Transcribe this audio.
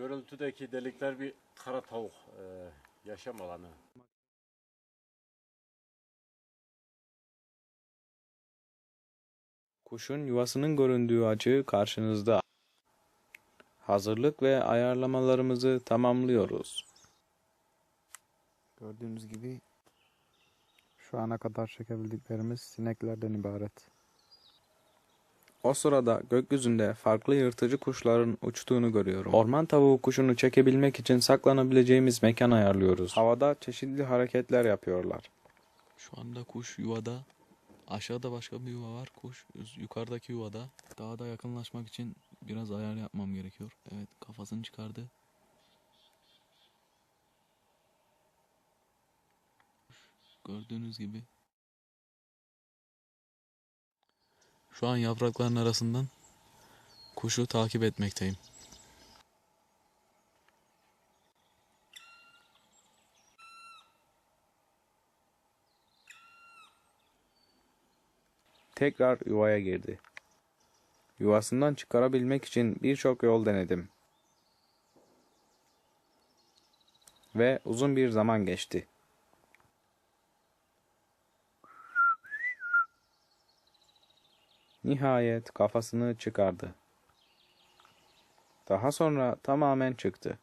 Görüntüdeki delikler bir kara tavuk e, yaşam alanı. Kuşun yuvasının göründüğü açı karşınızda. Hazırlık ve ayarlamalarımızı tamamlıyoruz. Gördüğünüz gibi şu ana kadar çekebildiklerimiz sineklerden ibaret. O sırada gökyüzünde farklı yırtıcı kuşların uçtuğunu görüyorum. Orman tavuğu kuşunu çekebilmek için saklanabileceğimiz mekan ayarlıyoruz. Havada çeşitli hareketler yapıyorlar. Şu anda kuş yuvada. Aşağıda başka bir yuva var. Kuş yukarıdaki yuvada. Daha da yakınlaşmak için biraz ayar yapmam gerekiyor. Evet kafasını çıkardı. Gördüğünüz gibi. Şu an yaprakların arasından kuşu takip etmekteyim. Tekrar yuvaya girdi. Yuvasından çıkarabilmek için birçok yol denedim. Ve uzun bir zaman geçti. Nihayet kafasını çıkardı. Daha sonra tamamen çıktı.